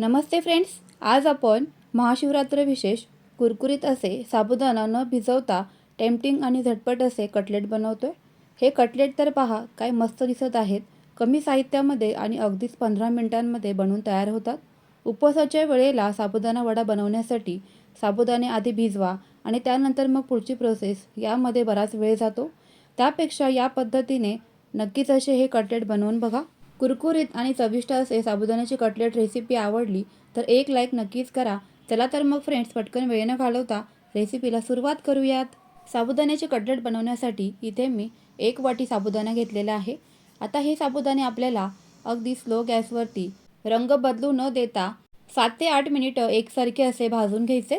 नमस्ते friends आज आपण महाशिवरात्र विशेष कुरकुरीत असे साबुदाणा न भिजवता टेम्पटिंग आणि झटपट असे कटलेट बनवतो आहे हे कटलेट तर पहा काय मस्त दिसत आहेत. कमी साहित्यामध्ये आणि अगदीच पंधरा मिनिटांमध्ये बनवून तयार होतात. उपवासाच्या वेळेला साबुदाणा वडा बनवण्यासाठी साबुदाणे आधी भिजवा आणि त्यानंतर मग पुढची प्रोसेस यामध्ये बराच वेळ जातो. त्यापेक्षा या पद्धतीने नक्कीच असे हे कटलेट बनवून बघा. कुरकुरीत आणि चविष्ट असे साबुदाण्याची कटलेट रेसिपी आवडली तर एक लाईक नक्कीच करा. चला तर मग फ्रेंड्स पटकन वेळ न घालवता रेसिपीला सुरुवात करूयात. साबुदाण्याचे कटलेट बनवण्यासाठी इथे मी एक वाटी साबुदाणा घेतलेला आहे. आता हे साबुदाणे आपल्याला अगदी स्लो गॅसवरती रंग बदलू न देता सात ते आठ मिनिटं एकसारखे असे भाजून घ्यायचे.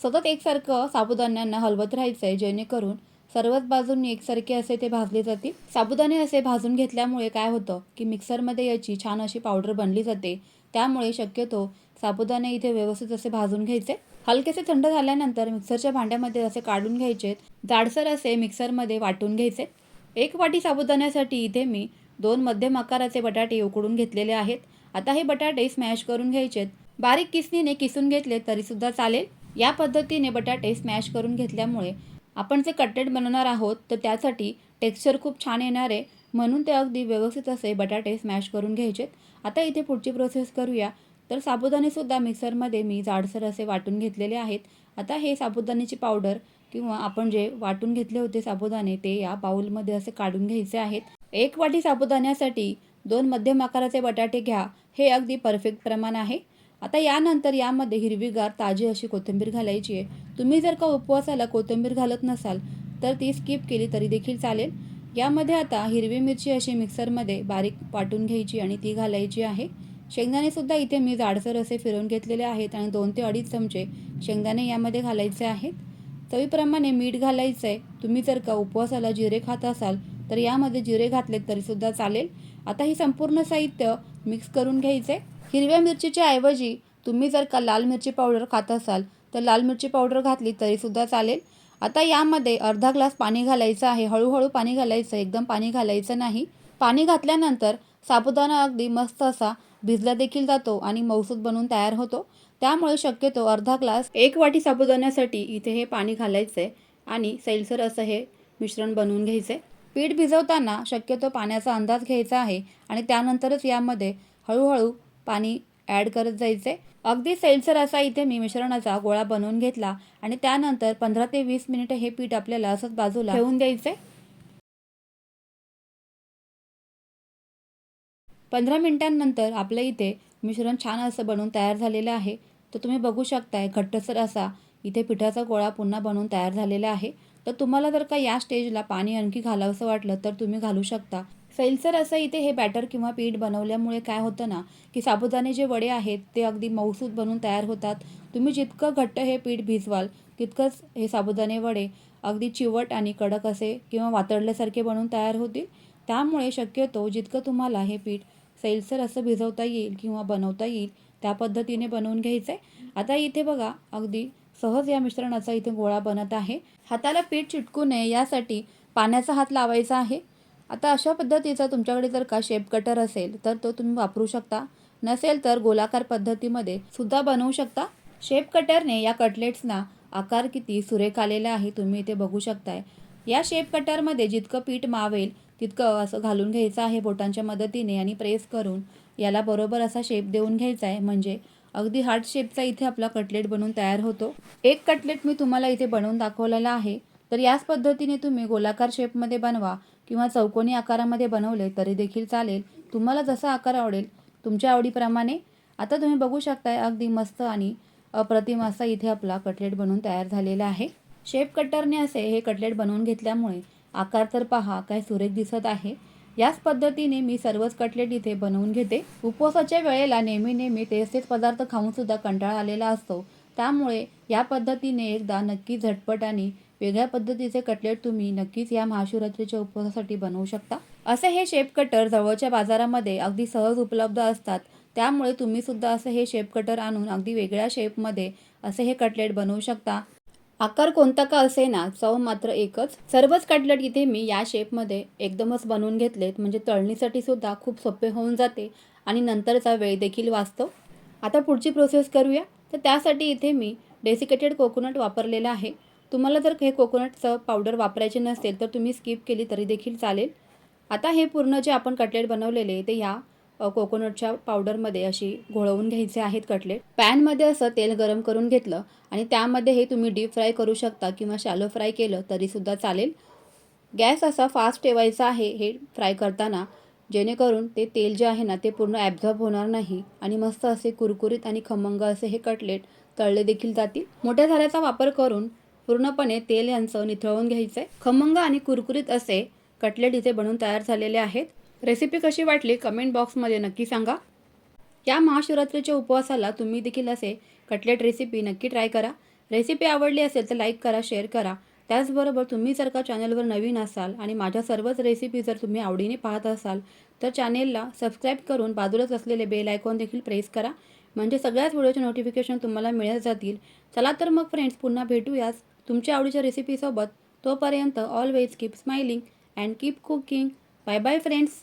सतत एकसारखं साबुदाण्यांना हलवत राहायचं आहे जेणेकरून सर्वच बाजूंनी एकसारखे असे ते भाजले जातील साबुदाणे असे भाजून घेतल्यामुळे काय होतं की मिक्सरमध्ये याची छान अशी पावडर बनली जाते. त्यामुळे शक्यतो साबुदाणे इथे व्यवस्थित असे भाजून घ्यायचे. हलकेसे थंड झाल्यानंतर मिक्सरच्या भांड्यामध्ये असे काढून घ्यायचे. जाडसर असे मिक्सरमध्ये वाटून घ्यायचे. एक वाटी साबुदाण्यासाठी इथे मी दोन मध्यम आकाराचे बटाटे उकडून घेतलेले आहेत. आता हे बटाटे स्मॅश करून घ्यायचेत. बारीक किसणीने किसून घेतले तरीसुद्धा चालेल. या पद्धतीने बटाटे स्मॅश करून घेतल्यामुळे आपण जे कटलेट बनवणार आहोत तर त्यासाठी टेक्स्चर खूप छान येणार आहे. म्हणून ते अगदी व्यवस्थित असे बटाटे स्मॅश करून घ्यायचेत. आता इथे पुढची प्रोसेस करूया. तर साबुदाणेसुद्धा मिक्सरमध्ये मी जाडसर असे वाटून घेतलेले आहेत. आता हे साबुदाण्याची पावडर किंवा आपण जे वाटून घेतले होते साबुदाणे ते या बाउलमध्ये असे काढून घ्यायचे आहेत. एक वाटी साबुदाण्यासाठी दोन मध्यम आकाराचे बटाटे घ्या. हे अगदी परफेक्ट प्रमाण आहे. आता यानंतर यामध्ये हिरवीगार ताजी अशी कोथिंबीर घालायची आहे. तुम्ही जर का उपवासाला कोथिंबीर घालत नसाल तर ती स्किप केली तरी देखील चालेल. यामध्ये आता हिरवी मिरची अशी मिक्सरमध्ये बारीक वाटून घ्यायची आणि ती घालायची आहे. शेंगदाणेसुद्धा इथे मी जाडसर असे फिरवून घेतलेले आहेत आणि दोन ते अडीच चमचे शेंगदाणे यामध्ये घालायचे आहेत. चवीप्रमाणे मीठ घालायचं आहे तुम्ही जर का उपवासाला जिरे खात असाल तर यामध्ये जिरे घातलेत तरीसुद्धा चालेल. आता हे संपूर्ण साहित्य मिक्स करून घ्यायचे हिरव्या मिरचीच्या ऐवजी तुम्ही जर का लाल मिरची पावडर खात असाल तर लाल मिरची पावडर घातली तरीसुद्धा चालेल. आता यामध्ये अर्धा ग्लास पाणी घालायचं आहे. हळूहळू पाणी घालायचं एकदम पाणी घालायचं नाही. पाणी घातल्यानंतर साबुदाणा अगदी मस्त असा भिजला देखील जातो आणि मौसूद बनून तयार होतो. त्यामुळे शक्यतो अर्धा ग्लास एक वाटी साबुदाण्यासाठी इथे हे पाणी घालायचं आहे आणि सैलसर असं हे मिश्रण बनवून घ्यायचं पीठ भिजवताना शक्यतो पाण्याचा अंदाज घ्यायचा आहे आणि त्यानंतरच यामध्ये हळूहळू पाणी ॲड करत जायचे. अगदी सैलसर असा इथे मी मिश्रणाचा गोळा बनवून घेतला आणि त्यानंतर पंधरा ते वीस मिनिटं हे पीठ आपल्याला असंच बाजूला ठेवून द्यायचे. पंधरा मिनिटांनंतर आपलं इथे मिश्रण छान असं बनवून तयार झालेलं आहे. तर तुम्ही बघू शकताय घट्टसर असा इथे पिठाचा गोळा पुन्हा बनवून तयार झालेला आहे. तर तुम्हाला जर का या स्टेजला पाणी आणखी घालावंसं वाटलं तर तुम्ही घालू शकता. सैलसर असं इथे हे बॅटर किंवा पीठ बनवल्यामुळे काय होतं ना की साबुदाणे जे वडे आहेत ते अगदी मऊसूद बनून तयार होतात. तुम्ही जितकं घट्ट हे पीठ भिजवाल तितकंच हे साबुदाणे वडे अगदी चिवट आणि कडक असे किंवा वातडल्यासारखे बनवून तयार होतील. त्यामुळे शक्यतो जितकं तुम्हाला हे पीठ सैलसर असं भिजवता येईल किंवा बनवता येईल त्या पद्धतीने बनवून घ्यायचं आहे आता इथे बघा अगदी सहज या मिश्रणाचा इथे गोळा बनत आहे. हाताला पीठ चिटकू नये यासाठी पाण्याचा हात लावायचा आहे. आता अशा पद्धतीचा तुमच्याकडे जर का शेप कटर असेल तर तो तुम्ही वापरू शकता. नसेल तर गोलाकार पद्धतीमध्ये सुद्धा बनवू शकता. शेप कटरने या कटलेट्सना आकार किती सुरेख आलेला आहे तुम्ही इथे बघू शकताय. या शेप कटरमध्ये जितकं पीठ मावेल तितकं असं घालून घ्यायचं आहे बोटांच्या मदतीने आणि प्रेस करून. याला बरोबर असा शेप देऊन घ्यायचा आहे. म्हणजे अगदी हार्ट शेपचा इथे आपला कटलेट बनवून तयार होतो. एक कटलेट मी तुम्हाला इथे बनवून दाखवलेला आहे. तर याच पद्धतीने तुम्ही गोलाकार शेपमध्ये बनवा. किंवा चौकोनी आकारामध्ये बनवले तरी देखील चालेल. तुम्हाला जसा आकार आवडेल तुमच्या आवडीप्रमाणे. आता तुम्ही बघू शकताय अगदी मस्त आणि अप्रतिम असा इथे आपला कटलेट बनवून तयार झालेला आहे. शेप कटरने असे हे कटलेट बनवून घेतल्यामुळे आकार तर पहा काय सुरेख दिसत आहे. याच पद्धतीने मी सर्वच कटलेट इथे बनवून घेते. उपवासाच्या वेळेला नेहमी नेहमी तेच तेच पदार्थ खाऊन सुद्धा कंटाळा आलेला असतो. त्यामुळे या पद्धतीने एकदा नक्की झटपट आणि वेगळ्या पद्धतीचे कटलेट तुम्ही नक्कीच या महाशिवरात्रीच्या उपवासासाठी बनवू शकता. असे हे शेप कटर जवळच्या बाजारामध्ये अगदी सहज उपलब्ध असतात. त्यामुळे तुम्ही सुद्धा असं हे शेप कटर आणून अगदी वेगळ्या शेपमध्ये असे हे कटलेट बनवू शकता. आकार कोणता का असे ना चव मात्र एकच. सर्वच कटलेट इथे मी या शेपमध्ये एकदमच बनवून घेतलेत. म्हणजे तळणीसाठी सुद्धा खूप सोपे होऊन जाते आणि नंतरचा वेळ देखील वाचतो. आता पुढची प्रोसेस करूया. तर त्यासाठी इथे मी डेसिकेटेड कोकोनट वापरलेलं आहे. तुम्हाला जर हे कोकोनटचं पावडर वापरायचे नसेल तर तुम्ही स्किप केली तरी देखील चालेल. आता हे पूर्ण जे आपण कटलेट बनवलेले ते ह्या कोकोनटच्या पावडरमध्ये अशी घोळवून घ्यायचे आहेत कटलेट पॅनमध्ये असं तेल गरम करून घेतलं आणि त्यामध्ये हे तुम्ही डीप फ्राय करू शकता किंवा शॅलो फ्राय केलं तरीसुद्धा चालेल. गॅस असा फास्ट ठेवायचा आहे हे फ्राय करताना जेणेकरून ते तेल जे आहे ना ते पूर्ण ॲब्झॉर्ब होणार नाही आणि मस्त असे कुरकुरीत आणि खमंग असे हे कटलेट तळले देखील जातील. मोठ्या झाल्याचा वापर करून पूर्णपणे तेल यांचं निथळवून घ्यायचं आहे खमंग आणि कुरकुरीत असे कटलेट इथे बनवून तयार झालेले आहेत. रेसिपी कशी वाटली कमेंट बॉक्समध्ये नक्की सांगा. या महाशिवरात्रीच्या उपवासाला तुम्ही देखील असे कटलेट रेसिपी नक्की ट्राय करा. रेसिपी आवडली असेल तर लाईक करा शेअर करा. त्याचबरोबर तुम्ही जर का चॅनलवर नवीन असाल आणि माझ्या सर्वच रेसिपी जर तुम्ही आवडीने पाहत असाल तर चॅनेलला सबस्क्राईब करून बाजूलाच असलेले बेल आयकॉन देखील प्रेस करा. म्हणजे सगळ्याच व्हिडिओचे नोटिफिकेशन तुम्हाला मिळत जातील. चला तर मग फ्रेंड्स पुन्हा भेटूयाच तुमच्या आवडीच्या रेसिपीसोबत तोपर्यंत always keep smiling and keep cooking bye bye friends